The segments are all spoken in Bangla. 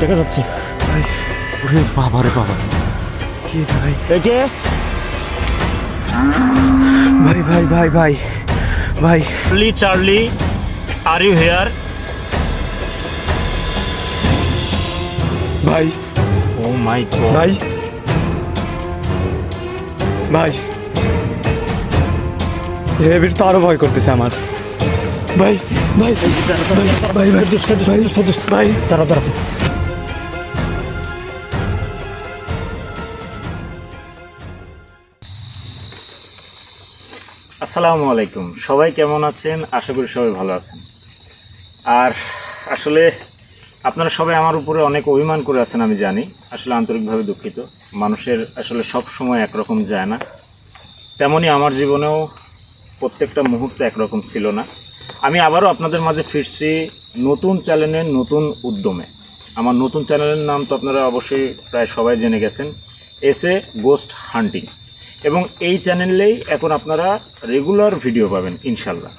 দেখা যাচ্ছে বাবা রে বাবা ভাই একে ভাই ভাই ভাই ভাই ভাই Charlie Charlie are you here ভাই ও মাই ভাই ভাই রেবির তো আরও ভয় করতেছে আমার। ভাই ভাই ভাই ভাই ভাই ভাই দাঁড়া দাঁড়া। আসসালামু আলাইকুম। সবাই কেমন আছেন? আশা করি সবাই ভালো আছেন। আর আসলে আপনারা সবাই আমার উপরে অনেক অভিমান করে আছেন আমি জানি। আসলে আন্তরিকভাবে দুঃখিত। মানুষের আসলে সব সময় একরকম যায় না। তেমনই আমার জীবনেও প্রত্যেকটা মুহূর্ত একরকম ছিল না। আমি আবারও আপনাদের মাঝে ফিরছি নতুন চ্যানেলের নতুন উদ্যমে। আমার নতুন চ্যানেলের নাম তো আপনারা অবশ্যই প্রায় সবাই জেনে গেছেন এস এ গোস্ট হান্টিং এবং এই চ্যানেলেই এখন আপনারা রেগুলার ভিডিও পাবেন ইনশাল্লাহ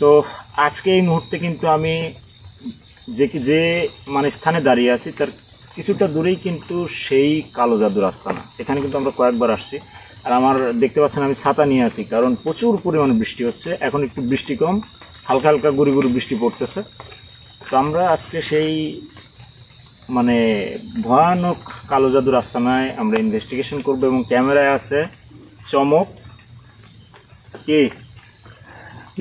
তো আজকে এই মুহূর্তে কিন্তু আমি যে যে মানে স্থানে দাঁড়িয়ে আছি, তার কিছুটা দূরেই কিন্তু সেই কালো জাদুর আস্তানা। এখানে কিন্তু আমরা কয়েকবার আসছি। আর আমার দেখতে পাচ্ছেন আমি ছাতা নিয়ে আছি কারণ প্রচুর পরিমাণে বৃষ্টি হচ্ছে। এখন একটু বৃষ্টি কম হালকা হালকা গুড়ি গুড়ি বৃষ্টি পড়তেছে। তো আমরা আজকে সেই মানে ভয়ানক কালো জাদুর আস্তানায় আমরা ইনভেস্টিগেশন করব এবং ক্যামেরায় আছে চমক। কি?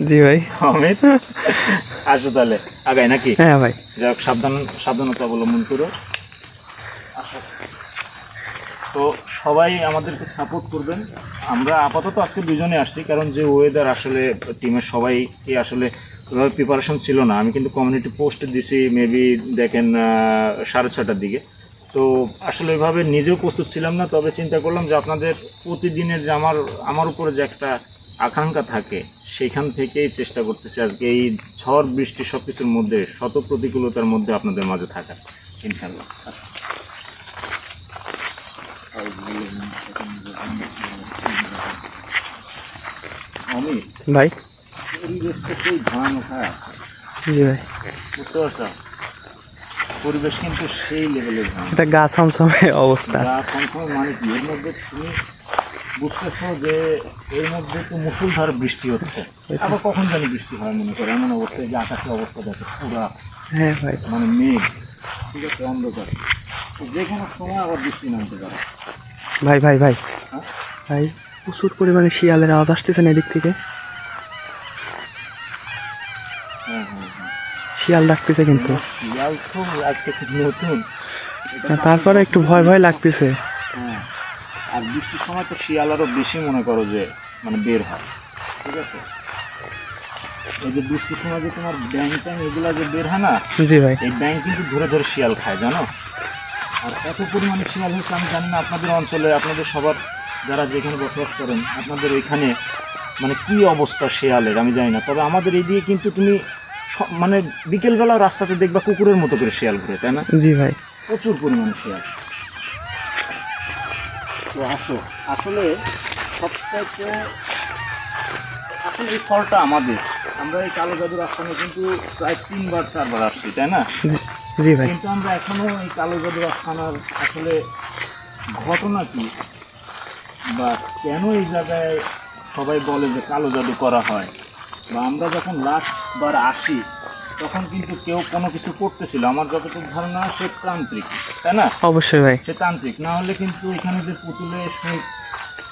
জি ভাই। অমিত? আসো তাহলে আগাই নাকি? হ্যাঁ ভাই। যাই হোক সাবধান সাবধানতা অবলম্বন করো। তো সবাই আমাদেরকে সাপোর্ট করবেন। আমরা আপাতত আজকে দুজনে আসছি, কারণ যে ওয়েদার আসলে টিমের সবাই কি আসলে ওইভাবে প্রিপারেশন ছিল না। আমি কিন্তু কমিউনিটি পোস্ট দিছি মেবি দেখেন সাড়ে ছটার দিকে। তো আসলে ওইভাবে নিজেও প্রস্তুত ছিলাম না, তবে চিন্তা করলাম যে আপনাদের প্রতিদিনের যে আমার আমার উপরে যে একটা আকাঙ্ক্ষা থাকে, সেখান থেকেই চেষ্টা করতেছি আজকে এই ঝড়, বৃষ্টি সব কিছুর মধ্যে, শত প্রতিকূলতার মধ্যে আপনাদের মাঝে থাকা ইনশাল্লাহ ভাই? জি ভাই। বুঝতে পারছ পরিবেশ কিন্তু সেই লেভেলের এটা গা ছমছমে অবস্থা। মানে কি? এর মধ্যে তুমি বুঝতেছো যে এর মধ্যে তো মুসুলধার বৃষ্টি হচ্ছে। আবার কখন জানি বৃষ্টি হয় মনে করো? এমন অবস্থায় যে আকাশের অবস্থা দেখে পুরা হ্যাঁ ভাই। মানে মেঘ। ঠিক আছে অন্ধকার। যে কোনো সময় আবার বৃষ্টি নামতে পারে। ভাই ভাই ভাই। হ্যাঁ? ভাই প্রচুর পরিমাণে শিয়ালের আওয়াজ আসতেছে না এদিক থেকে? হ্যাঁ হ্যাঁ শিয়াল ডাকতেছে কিন্তু। শিয়াল তো আজকে খুব নতুন। তারপরে একটু ভয় ভয় লাগতেছে। হ্যাঁ। আর বৃষ্টির সময় তো শিয়াল আরও বেশি মনে করো যে মানে বের হয়। ঠিক আছে? এই যে বৃষ্টির সময় যে তোমার ব্যাং ট্যাং এগুলা যে বের হয় না জি ভাই। এই ব্যাং কিন্তু ধরে ধরে শিয়াল খায় জানো? আর এত পরিমাণে শিয়াল হচ্ছে আমি জানি না আপনাদের অঞ্চলে আপনাদের সবার যারা যেখানে বসবাস করেন আপনাদের ওইখানে মানে কি অবস্থা শিয়ালের আমি জানি না। তবে আমাদের এই দিয়ে কিন্তু তুমি মানে বিকেলবেলা রাস্তাতে দেখবা কুকুরের মতো করে শিয়াল ঘুরে তাই না? জি ভাই। প্রচুর পরিমাণে শেয়ার তো আসো। আসলে সবচাইতে আসলে এই ফলটা আমাদের। আমরা এই কালো জাদুর আস্থানে কিন্তু প্রায় তিনবার চারবার আসছি তাই না? জি- জি ভাই। কিন্তু আমরা এখনও এই কালো জাদুর আস্থানার আসলে ঘটনা কি? বা কেন এই জায়গায় সবাই বলে যে কালো জাদু করা হয়? বা আমরা যখন লাস্ট বার আসি তখন কিন্তু কেউ কোনো কিছু করতেছিল। আমার যতটুকু ধারণা সে তান্ত্রিক তাই না? অবশ্যই ভাই। সে তান্ত্রিক। না হলে কিন্তু এখানে যে পুতুলে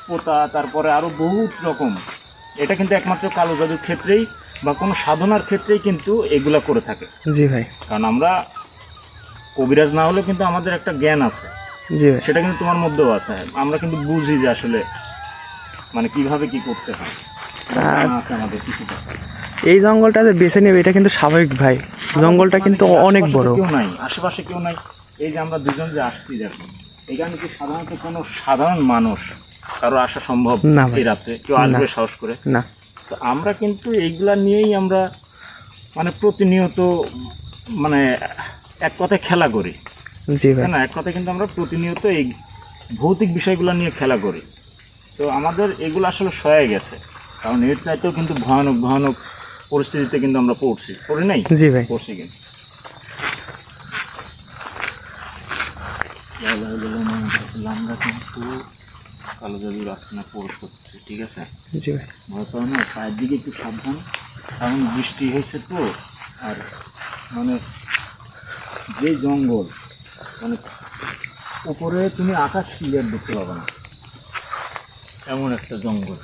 পোতা তারপরে আরও বহুত রকম এটা কিন্তু একমাত্র কালো জাদুর ক্ষেত্রেই বা কোনো সাধনার ক্ষেত্রেই কিন্তু এগুলা করে থাকে। জি ভাই। কারণ আমরা কবিরাজ না হলেও কিন্তু আমাদের একটা জ্ঞান আছে। জি সেটা কিন্তু তোমার মধ্যেও আছে। আমরা কিন্তু বুঝি যে আসলে মানে কীভাবে কি করতে হয়। আমাদের কিছুটা এই জঙ্গলটা যে বেছে নেবে এটা কিন্তু স্বাভাবিক ভাই। জঙ্গলটা কিন্তু মানে অনেক বড়। কেউ নাই আশেপাশে কেউ নাই। এই যে আমরা দুজন যে আসছি দেখো এখানে কি সাধারণত কোনো সাধারণ মানুষ কারও আসা সম্ভব না। এই রাতে? কেউ আসবে সাহস করে? না। তো আমরা কিন্তু এইগুলা নিয়েই আমরা মানে প্রতিনিয়ত মানে এক কথায় খেলা করি। জি না এক কথায় কিন্তু আমরা প্রতিনিয়ত এই ভৌতিক বিষয়গুলো নিয়ে খেলা করি। তো আমাদের এগুলো আসলে সয়ে গেছে। কারণ এর চাইতেও কিন্তু ভয়ানক ভয়ানক পরিস্থিতিতে কিন্তু আমরা পড়ছি। পড়ি নাই? জি ভাই। পড়ছি কিন্তু। আমরা কিন্তু কালো জাদুর আস্তানা প্রবেশ করতেছি ঠিক আছে? জি ভাই। ভয় পাও না পায়ের দিকে একটু সাবধান। কারণ বৃষ্টি হয়েছে তো আর মানে যে জঙ্গল মানে উপরে তুমি আকাশ ক্লিয়ার দেখতে পাবে না। এমন একটা জঙ্গল।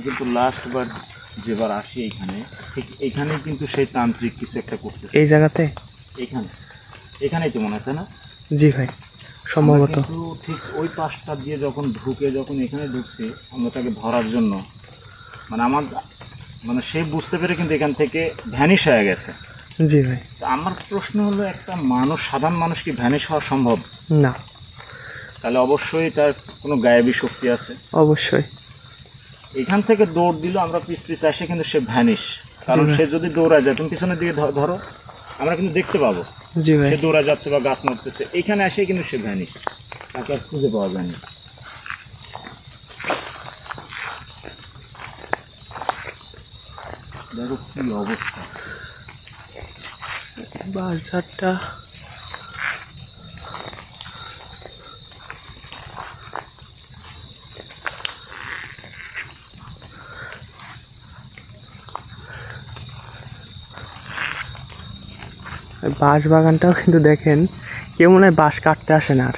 কিন্তু লাস্ট বার যেবার আসি এইখানে ঠিক এইখানে কিন্তু সেই তান্ত্রিক কিছু একটা করতেছে। এই জায়গাতে? এখানে। এখানেই তো মনে হয় না? জি ভাই সম্ভবত। ঠিক ওই পাশটা দিয়ে যখন ঢুকে যখন এখানে ঢুকছি আমরা তাকে ধরার জন্য মানে আমার মানে সে বুঝতে পেরে কিন্তু এখান থেকে ভ্যানিশ হয়ে গেছে। জি ভাই। তো আমার প্রশ্ন হলো একটা মানুষ সাধারণ মানুষ কি ভ্যানিশ হওয়া সম্ভব? না। তাহলে অবশ্যই তার কোনো গায়েবী শক্তি আছে। অবশ্যই। এখান থেকে দৌড় দিল আমরা পিস আসে কিন্তু সে ভ্যানিশ কারণ সে যদি দৌড়ায় যায় তুমি পিছনের দিকে ধরো আমরা কিন্তু দেখতে পাবো। জি ভাই। সে দৌড়া যাচ্ছে বা গাছ নড়তেছে। এখানে এসে কিন্তু সে ভ্যানিশ তাকে আর খুঁজে পাওয়া যায়নি দেখো কি অবস্থা। বাজারটা বাঁশ বাগানটাও কিন্তু দেখেন কেউ মনে হয় বাঁশ কাটতে আসে না আর।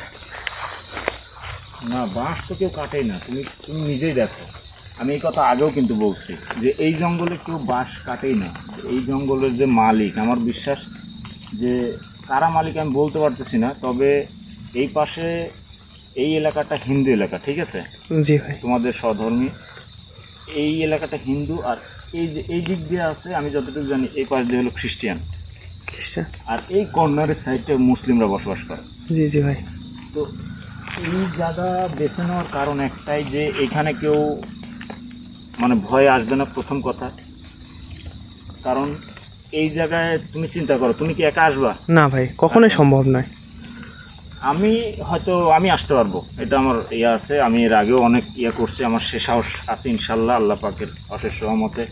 না বাঁশ তো কেউ কাটেই না তুমি তুমি নিজেই দেখো। আমি এই কথা আগেও কিন্তু বলছি যে এই জঙ্গলে কেউ বাঁশ কাটেই না। এই জঙ্গলের যে মালিক আমার বিশ্বাস যে কারা মালিক আমি বলতে পারতেছি না তবে এই পাশে এই এলাকাটা হিন্দু এলাকা ঠিক আছে? জি ভাই। তোমাদের স্বধর্মী। এই এলাকাটা হিন্দু আর এই যে এই দিক দিয়ে আছে আমি যতটুকু জানি এই পাশ দিয়ে হলো খ্রিস্টিয়ান। খ্রিস্টান। আর এই কর্নারের সাইডে মুসলিমরা বসবাস করে। জি জি ভাই। তো এই জায়গা বেছে নেওয়ার কারণ একটাই যে এখানে কেউ মানে ভয় আসবে না প্রথম কথা। কারণ এই জায়গায় তুমি চিন্তা করো তুমি কি একা আসবা? না ভাই কখনোই সম্ভব নয়। আমি হয়তো আমি আসতে পারব এটা আমার ইয়ে আছে আমি এর আগেও অনেক ইয়ে করছি আমার সে সাহস আছে ইনশাল্লাহ আল্লাহ পাকের অশেষ সহমতে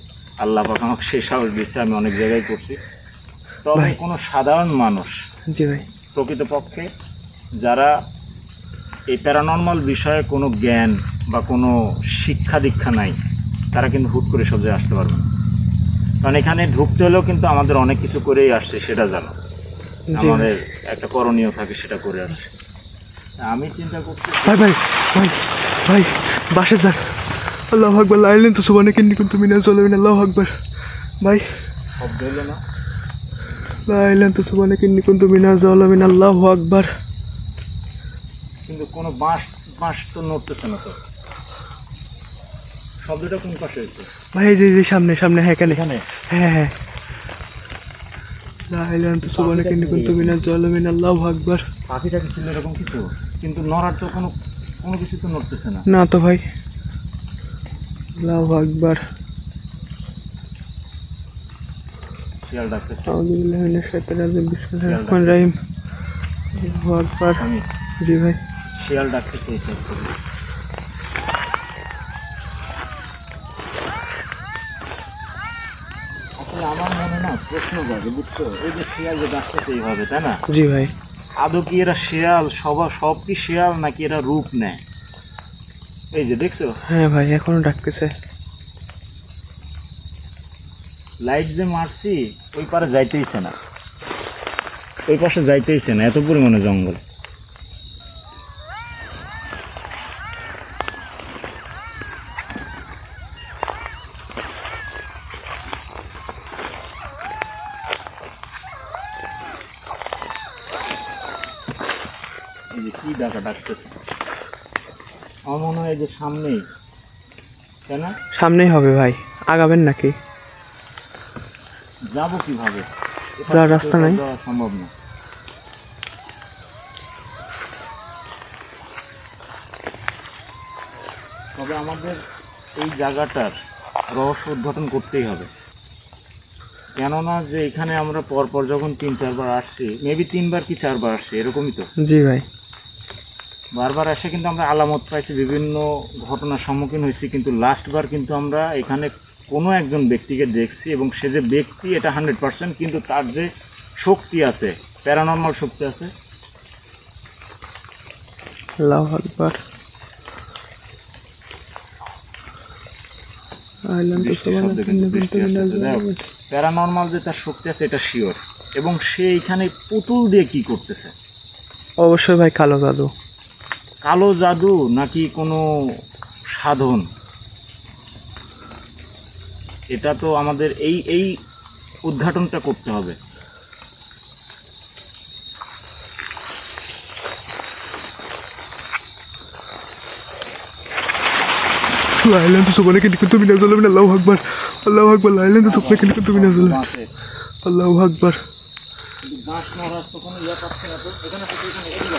আল্লাহ পাক আমাকে সেই সাহস দিচ্ছে আমি অনেক জায়গায় করছি। তবে কোনো সাধারণ মানুষ জি ভাই। প্রকৃতপক্ষে যারা এই প্যারানর্মাল বিষয়ে কোনো জ্ঞান বা কোনো শিক্ষা দীক্ষা নাই তারা কিন্তু হুট করে সব জায়গায় আসতে পারবে না। কারণ এখানে ঢুকতে হলেও কিন্তু আমাদের অনেক কিছু করেই আসছে সেটা জানো। আমাদের একটা করণীয় থাকে সেটা করে আসছে। আমি চিন্তা করছি ভাই ভাই ভাই ভাই বাসে যান। আল্লাহ আকবর লাইলেন তো সুবানে কিন্তু মিনা চলবেন আল্লাহ আকবর। ভাই। শব্দ হলো না। লাইলেন তো সুবানে কিন্নি কিন্তু মিনা চলবেন আল্লাহ আকবর। কিন্তু কোনো বাঁশ বাঁশ তো নড়তেছে না তো। শব্দটা কোন পাশে হয়েছে? ভাই এই যে এই যে সামনে সামনে হ্যাঁ এখানে। এখানে? হ্যাঁ হ্যাঁ। লাইলেন তো সুবানে কিন্নি কিন্তু মিনা চলবেন আল্লাহ আকবর। পাখিটা কি ছিল এরকম কিছু কিন্তু নড়ার তো কোনো কোনো কিছু তো নড়তেছে না। না তো ভাই। আল্লাহ আকবর শিয়াল ডাকতেছে আউযু বিল্লাহি মিনাশ শাইতানির রাজিম বিসমিল্লাহির রহমানির রহিম। জি ভাই। শিয়াল আমার মনে না প্রশ্ন জাগে বুঝছ? এই যে শিয়াল যে ডাকতেছে এইভাবে তাই না? জি ভাই। আদৌ কি এরা শিয়াল সবার সব কি শিয়াল নাকি এরা রূপ নেয়? এই যে দেখছ? হ্যাঁ ভাই এখনও ডাকতেছে। লাইট যে মারছি, ওই পারে যাইতেইছে না। ওই পাশে যাইতেইছে না, এত পরিমাণে জঙ্গল। কি ডাকা ডাকতেছে? আমার মনে হয় যে সামনেই, তাই না? সামনেই হবে ভাই, আগাবেন নাকি? কীভাবে? যার রাস্তা নাই? সম্ভব না। তবে আমাদের এই জায়গাটার রহস্য উদ্ঘাটন করতেই হবে। কেননা যে এখানে আমরা পরপর যখন তিন চারবার আসছি মেবি তিনবার কি চারবার আসছি এরকমই তো। জি ভাই। বারবার এসে কিন্তু আমরা আলামত পাইছি বিভিন্ন ঘটনার সম্মুখীন হয়েছি কিন্তু লাস্টবার কিন্তু আমরা এখানে কোনো একজন ব্যক্তিকে দেখছি এবং সে যে ব্যক্তি এটা হান্ড্রেড পার্সেন্ট কিন্তু তার যে শক্তি আছে প্যারানর্মাল শক্তি আছে। আল্লাহ আকবার। প্যারানর্মাল যে তার শক্তি আছে এটা শিওর এবং সে এখানে পুতুল দিয়ে কি করতেছে? অবশ্যই ভাই কালো জাদু। কালো জাদু নাকি কোনো সাধন? এটা তো আমাদের এই এই উদ্ঘাটনটা করতে হবে। লাইলান তো সবাই কিন্তু তুমি না জ্বলবে আল্লাহ আকবার আল্লাহ আকবার লাইলান তো সবাই কিন্তু তুমি না জ্বলবে আল্লাহ আকবার। তো কোনো ইয়ে পাচ্ছে না তো এখানে এখানে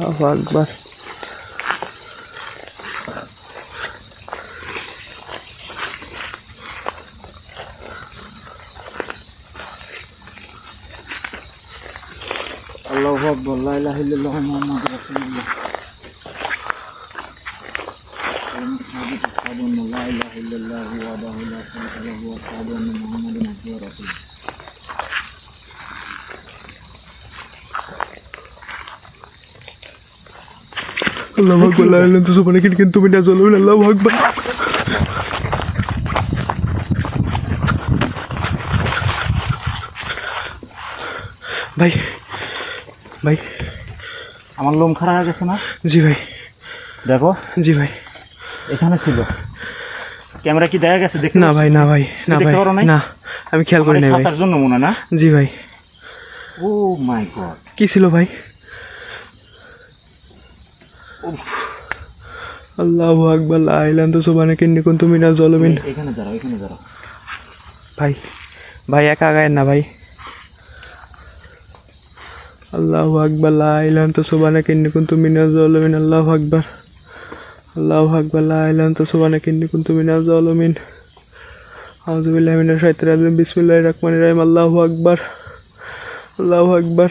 الله أكبر. الله أكبر. لا إله إلا الله محمد رسول الله. أشهد أن لا إله إلا الله وحده لا شريك له وأشهد أن محمدا عبده ورسوله. আল্লাহ আকবার লাইলান তো সবাই কিন্তু তুমি না জ্বলবে আল্লাহ আকবার। ভাই ভাই। আমার লোম খারাপ হয়ে গেছে না? জি ভাই। দেখো। জি ভাই। এখানে ছিল। ক্যামেরা কি দেখা গেছে দেখতে না ভাই না ভাই না ভাই না আমি খেয়াল করি নাই ভাই। জন্য মনে না? জি ভাই। ও মাই গড কি ছিল ভাই? আল্লাহ আকবার লাইলান তো সবাই কিন্তু তুমি না জ্বলবেন এখানে দাঁড়াও এখানে দাঁড়াও। ভাই ভাই একা গায়েন না ভাই। আল্লাহ আকবার লাইলান তো সুবানা কিন্নি কুন্তু মিনা জলমিন আল্লাহ আকবার। আল্লাহ আকবার লাইলান তো সুবানা কিন্নি কুন্তু মিনা জলমিন আউযু বিল্লাহি মিনাশ শাইতানির রাজিম বিসমিল্লাহির রহমানির রহিম আল্লাহু আকবার। আল্লাহু আকবার।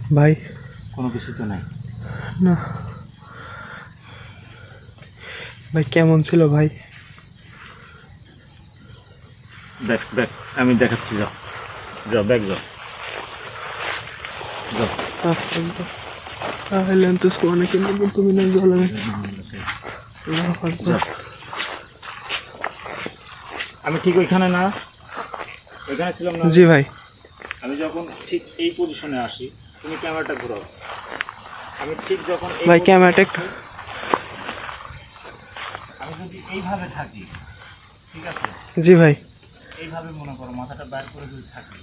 ভাই? কোনো কিছু তো নাই। না। ভাই কেমন ছিল ভাই? দেখ দেখ আমি দেখাচ্ছি যাও। যাও ব্যাগ যাও। যাও। আহলেন তো সোনা কিন্তু তুমি না জ্বলবে আল্লাহু যাও। আমি ঠিক ওইখানে না? ওইখানে ছিলাম না? জি ভাই। আমি যখন ঠিক এই পজিশনে আসি তুমি ক্যামেরাটা ঘোরাও। আমি ঠিক যখন ভাই ক্যামেরাটা একটু আমি যদি এইভাবে থাকি ঠিক আছে? জি ভাই। এইভাবে মনে করো মাথাটা বাইর করে যদি থাকি।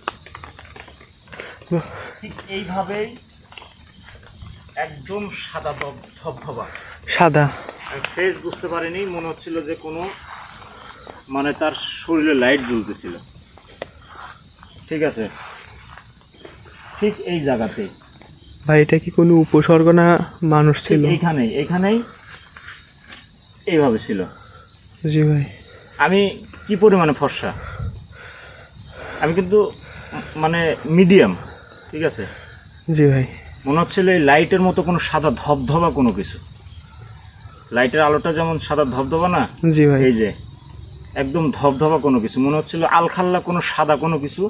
ঠিক এইভাবেই একদম সাদা ধব- ধবধবা। সাদা। আমি ফেস বুঝতে পারিনি মনে হচ্ছিল যে কোনো মানে তার শরীরে লাইট জ্বলতেছিল। ঠিক আছে? ঠিক এই জায়গাতেই ভাই এটা কি কোনো উপসর্গ না মানুষ ছিল? এইখানেই এইখানেই এইভাবে ছিল। জি ভাই। আমি কি পরিমাণে ফর্সা? আমি কিন্তু মানে মিডিয়াম ঠিক আছে? জি ভাই। মনে হচ্ছিল এই লাইটের মতো কোনো সাদা ধবধবা কোনো কিছু। লাইটের আলোটা যেমন সাদা ধবধবা না জি ভাই। এই যে একদম ধবধবা কোনো কিছু। মনে হচ্ছিল আলখাল্লা কোনো সাদা কোনো কিছু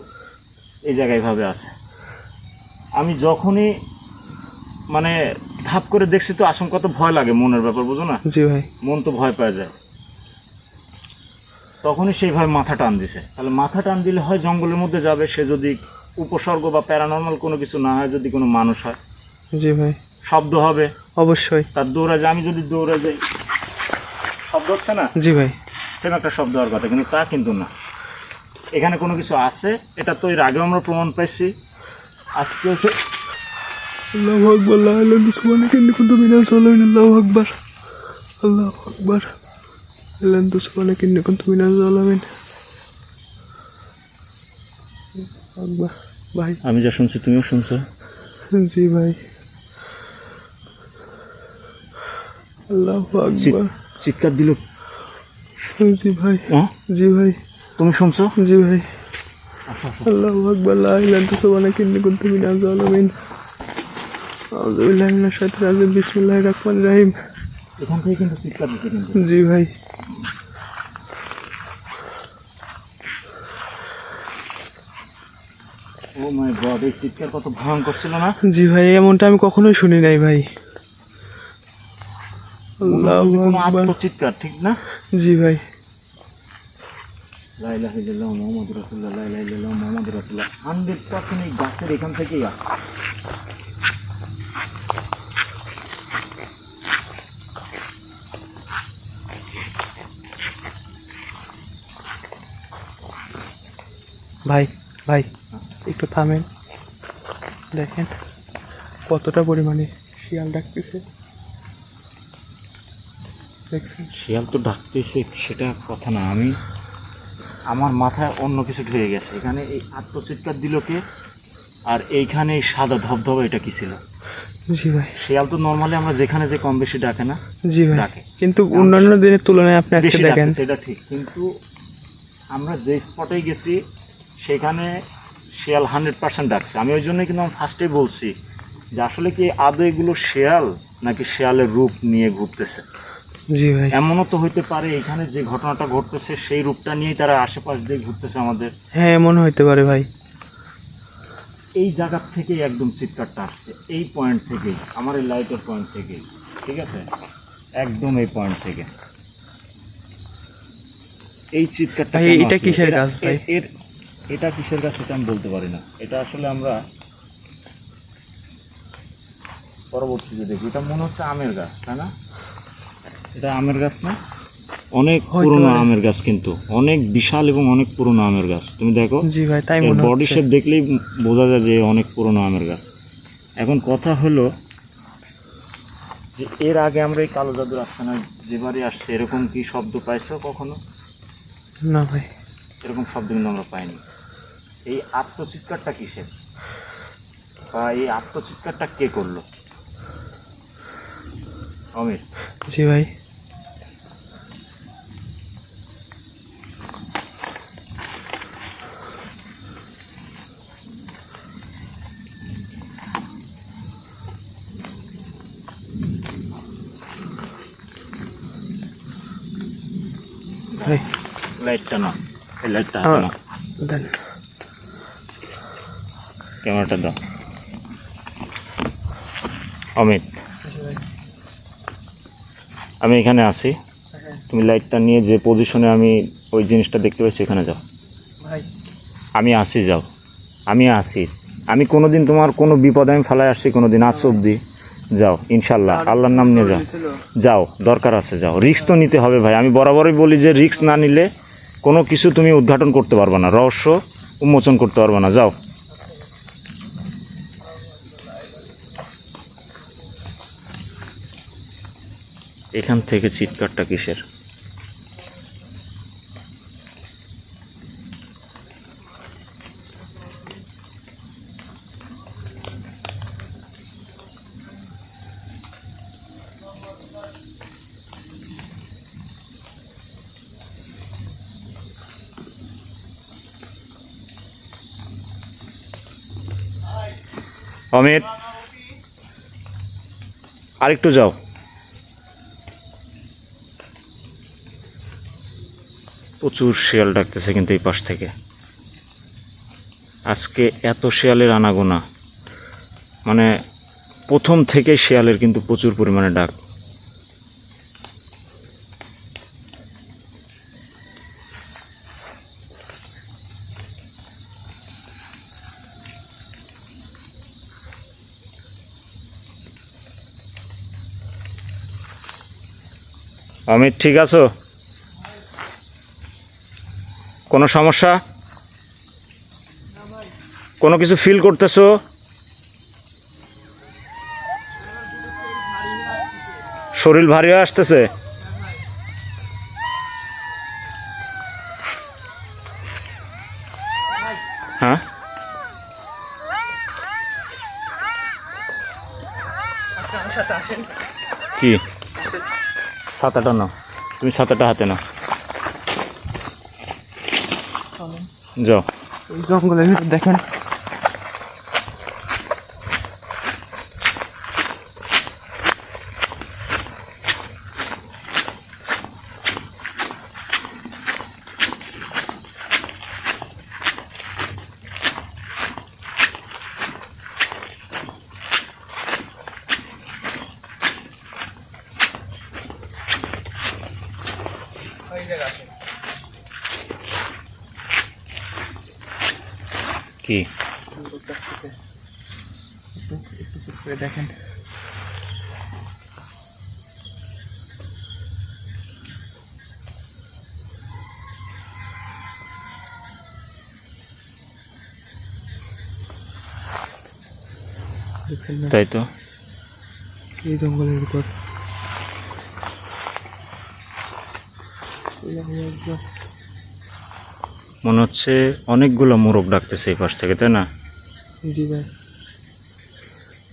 এই জায়গায় ভাবে আছে। আমি যখনই মানে ধাপ করে দেখছি তো আশঙ্কা তো ভয় লাগে মনের ব্যাপার বুঝো না? জি ভাই। মন তো ভয় পাওয়া যায়। তখনই সেইভাবে মাথা টান দিছে। তাহলে মাথা টান দিলে হয় জঙ্গলের মধ্যে যাবে সে যদি উপসর্গ বা প্যারানর্মাল কোনো কিছু না হয় যদি কোনো মানুষ হয়। জি ভাই। শব্দ হবে। অবশ্যই। তার দৌড়া যায় আমি যদি দৌড়ে যাই শব্দ হচ্ছে না? জি ভাই। সেম একটা শব্দ হওয়ার কথা কিন্তু তা কিন্তু না। এখানে কোনো কিছু আছে এটা তো এর আগেও আমরা প্রমাণ পাইছি। আজকে হচ্ছে আল্লাহু আকবার ইলাহা ইল্লাল্লাহ সুবহানাকা ইন্নী কুনতু মিনাজ জালিমিন আল্লাহু আকবার। আল্লাহু আকবার। ইলাহা সুবহানাকা ইন্নী কুনতু মিনাজ জালিমিন আকবার ভাই। আমি যা শুনছি তুমিও শুনছো? জি ভাই। আল্লাহু আকবার। চিৎকার দিল। জি ভাই। হ্যাঁ? জি ভাই। তুমি শুনছো? জি ভাই। আল্লাহু আকবার লা ইলাহা সুবহানাকা ইন্নী কুনতু মিনাজ জালিমিন আউযু বিল্লাহি মিনাশ শাইতানির রাজিম বিসমিল্লাহির রহমানির রহিম। এখান থেকে কিন্তু চিৎকার কিন্তু। জি ভাই। ও মাই গড এই চিৎকার কত ভয়ঙ্কর ছিল না? জি ভাই এমনটা আমি কখনোই শুনি নাই ভাই। আল্লাহু আকবার। আত্মচিৎকার ঠিক না? জি ভাই। লা ইলাহা ইল্লাল্লাহ মুহাম্মাদুর রাসূলুল্লাহ। 100% এই গাছের এখান থেকেই আসে। ভাই ভাই একটু থামেন। দেখেন কতটা পরিমাণে শিয়াল ডাকতেছে। দেখছেন? শিয়াল তো ডাকতেছে সেটা কথা না। আমি আমার মাথায় অন্য কিছু ঢুকে গেছে। এখানে এই আত্মচিৎকার দিল কে? আর এইখানে এই সাদা ধবধবা এটা কি ছিল? জি ভাই। শিয়াল তো নর্মালি আমরা যেখানে যে কম বেশি ডাকে না জি ভাই। ডাকে। কিন্তু অন্যান্য দিনের তুলনায় আপনি আজকে দেখেন। এটা ঠিক। কিন্তু আমরা যে স্পটে গেছি সেখানে শিয়াল হান্ড্রেড পার্সেন্ট ডাকছে। আমি ওই জন্যই কিন্তু আমি ফার্স্টেই বলছি যে আসলে কি আদৌ এগুলো শিয়াল নাকি শিয়ালের রূপ নিয়ে ঘুরতেছে? জি ভাই। এমনও তো হইতে পারে এখানে যে ঘটনাটা ঘটতেছে সেই রূপটা নিয়েই তারা আশেপাশ দিয়ে ঘুরতেছে আমাদের। হ্যাঁ এমন হইতে পারে ভাই। এই জায়গার থেকেই একদম চিৎকারটা আসছে এই পয়েন্ট থেকেই আমার এই লাইটের পয়েন্ট থেকেই ঠিক আছে? একদম এই পয়েন্ট থেকে। এই চিৎকারটা ভাই, কেন এটা আসলো? কিসের এটা- গাছ ভাই? এর- এর এটা কিসের গাছ সেটা আমি বলতে পারি না। এটা আসলে আমরা পরবর্তীতে দেখি। এটা মনে হচ্ছে আমের গাছ তাই না? এটা আমের গাছ না? অনেক পুরনো আমের গাছ কিন্তু। অনেক বিশাল এবং অনেক পুরনো আমের গাছ। তুমি দেখো জি ভাই তাই মনে বডি শেপ দেখলেই বোঝা যায় যে অনেক পুরনো আমের গাছ। এখন কথা হলো যে এর আগে আমরা এই কালো জাদুর আস্থানায় যেবারে আসছে এরকম কি শব্দ পাইছো কখনো? না ভাই। এরকম শব্দ কিন্তু আমরা পাইনি। এই আত্মচিৎকারটা কিসের? বা এই আত্মচিৎকারটা কে করল? অমির। জি ভাই। লাইটটা না এই লাইটটা না দেন ক্যামেরাটা দাও। অমিত। আমি এখানে আছি। তুমি লাইটটা নিয়ে যে পজিশনে আমি ওই জিনিসটা দেখতে পাচ্ছি এখানে যাও। আমি আসি যাও। আমি আসি আমি কোনোদিন তোমার কোনো বিপদে আমি ফেলায় আসছি কোনো দিন আজ অব্দি যাও ইনশাল্লাহ। আল্লাহর নাম নিয়ে যাও। যাও, দরকার আছে, যাও। রিক্স তো নিতে হবে ভাই। আমি বরাবরই বলি যে রিক্স না নিলে কোনো কিছু তুমি উদ্ঘাটন করতে পারবে না। রহস্য উন্মোচন করতে পারবে না। যাও। এখান থেকে চিৎকারটা কিসের? অমিত, আরেকটু যাও। প্রচুর শিয়াল ডাকতেছে কিন্তু এই পাশ থেকে। আজকে এত শিয়ালের আনাগোনা। মানে প্রথম থেকে শিয়ালের কিন্তু প্রচুর পরিমাণে ডাক। অমিত ঠিক আছো? কোনো সমস্যা? কোনো কিছু ফিল করতেছো? শরীর ভারী হয়ে আসতেছে হ্যাঁ কি ছাতাটা নাও। তুমি ছাতাটা হাতে নাও। যাও। এই জঙ্গলের ভিতরে দেখেন কি দেখেন। তাই তো। এই জঙ্গলের ভিতর। মনে হচ্ছে অনেকগুলো মোরগ ডাকতেছে এই পাশ থেকে তাই না? জি ভাই।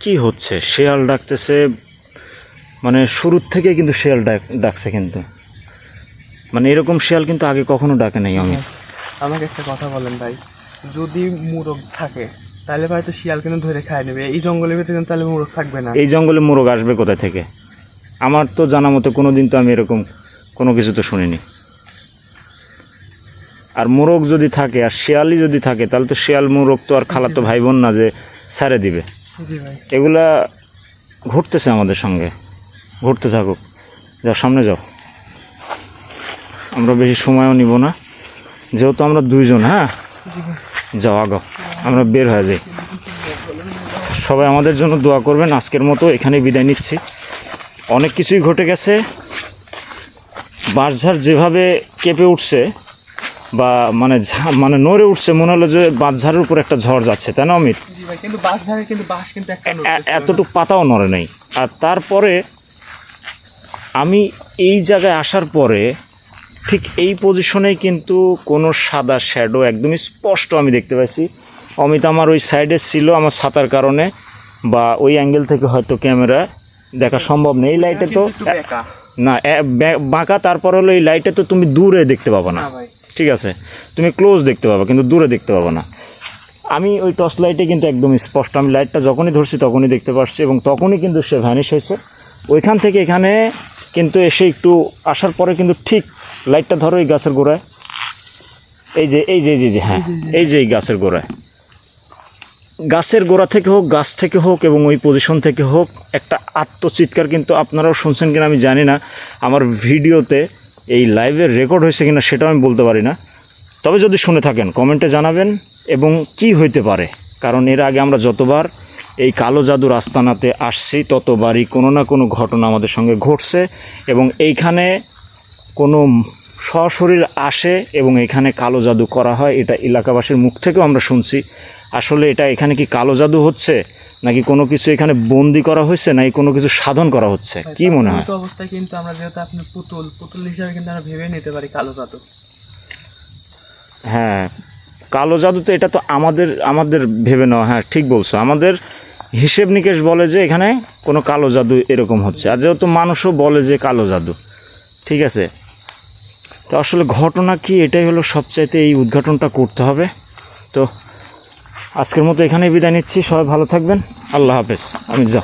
কি হচ্ছে? শেয়াল ডাকতেছে মানে শুরুর থেকে কিন্তু শেয়াল ডাক ডাকছে কিন্তু। মানে এরকম শেয়াল কিন্তু আগে কখনো ডাকে নাই আমি আমাকে একটা কথা বলেন ভাই যদি মুরগ থাকে তাহলে ভাই তো শিয়াল কিন্তু ধরে খায় নেবে। এই জঙ্গলের ভিতরে কিন্তু তাহলে মুরগ থাকবে না। এই জঙ্গলে মোরগ আসবে কোথা থেকে? আমার তো জানা মতো কোনো দিন তো আমি এরকম কোনো কিছু তো শুনিনি। আর মোরগ যদি থাকে আর শিয়ালই যদি থাকে তাহলে তো শিয়াল মোরগ তো আর খালাতো ভাই বোন না যে ছেড়ে দিবে। এগুলা ঘুরতেছে আমাদের সঙ্গে। ঘুরতে থাকুক। যাও সামনে যাও। আমরা বেশি সময়ও নিব না। যেহেতু আমরা দুইজন হ্যাঁ? যাও আগাও। আমরা বের হয়ে যাই। সবাই আমাদের জন্য দোয়া করবেন। আজকের মতো এখানে বিদায় নিচ্ছি। অনেক কিছুই ঘটে গেছে। বাঁশঝাড় যেভাবে কেঁপে উঠছে বা মানে মানে নড়ে উঠছে মনে হলো যে বাঁশঝাড়ের উপর একটা ঝড় যাচ্ছে। তাই না অমিত? ভাই কিন্তু বাঁশ ঝাড়ে কিন্তু বাঁশ কিন্তু এতটুকু পাতাও নড়ে নাই। আর তারপরে আমি এই জায়গায় আসার পরে ঠিক এই পজিশনেই কিন্তু কোনো সাদা শ্যাডো একদমই স্পষ্ট আমি দেখতে পাইছি। অমিত আমার ওই সাইডে ছিল আমার ছাতার কারণে বা ওই অ্যাঙ্গেল থেকে হয়তো ক্যামেরা দেখা সম্ভব নেই। এই লাইটে তো না বাঁকা তারপর হলো এই লাইটে তো তুমি দূরে দেখতে পাবো না। ঠিক আছে? তুমি ক্লোজ দেখতে পাবে কিন্তু দূরে দেখতে পাবো না। আমি ওই টর্চ লাইটে কিন্তু একদম স্পষ্ট আমি লাইটটা যখনই ধরছি তখনই দেখতে পারছি এবং তখনই কিন্তু সে ভ্যানিশ হয়েছে। ওইখান থেকে এখানে কিন্তু এসে একটু আসার পরে কিন্তু ঠিক লাইটটা ধরো এই গাছের গোড়ায়। এই যে এই যে এই যে- যে হ্যাঁ এই যে এই গাছের গোড়ায়। গাছের গোড়া থেকে হোক গাছ থেকে হোক এবং ওই পজিশন থেকে হোক একটা আত্মচিৎকার কিন্তু আপনারাও শুনছেন কিনা আমি জানি না। আমার ভিডিওতে এই লাইভের রেকর্ড হয়েছে কিনা সেটাও আমি বলতে পারি না। তবে যদি শুনে থাকেন কমেন্টে জানাবেন। এবং কি হইতে পারে? কারণ এর আগে আমরা যতবার এই কালো জাদুর আস্তানাতে আসছি ততবারই কোনো না কোনো ঘটনা আমাদের সঙ্গে ঘটছে এবং এইখানে কোনো সশরীর আসে এবং এখানে কালো জাদু করা হয় এটা এলাকাবাসীর মুখ থেকেও আমরা শুনছি। আসলে এটা এখানে কি কালো জাদু হচ্ছে নাকি কোনো কিছু এখানে বন্দি করা হয়েছে নাকি কোনো কিছু সাধন করা হচ্ছে? কি মনে হয়? অবস্থায় কিন্তু আমরা যেহেতু আপনি পুতুল পুতুল হিসাবে কিন্তু আমরা ভেবে নিতে পারি কালো জাদু। হ্যাঁ কালো জাদু তো এটা তো আমাদের আমাদের ভেবে নেওয়া হ্যাঁ ঠিক বলছো। আমাদের হিসেব নিকেশ বলে যে এখানে কোনো কালো জাদু এরকম হচ্ছে। আর যেহেতু মানুষও বলে যে কালো জাদু, ঠিক আছে? তো আসলে ঘটনা কি? এটাই হলো সবচাইতে এই উদ্ঘাটনটা করতে হবে। তো আজকের মতো এখানেই বিদায় নিচ্ছি। সবাই ভালো থাকবেন। আল্লাহ হাফেজ। আমি যা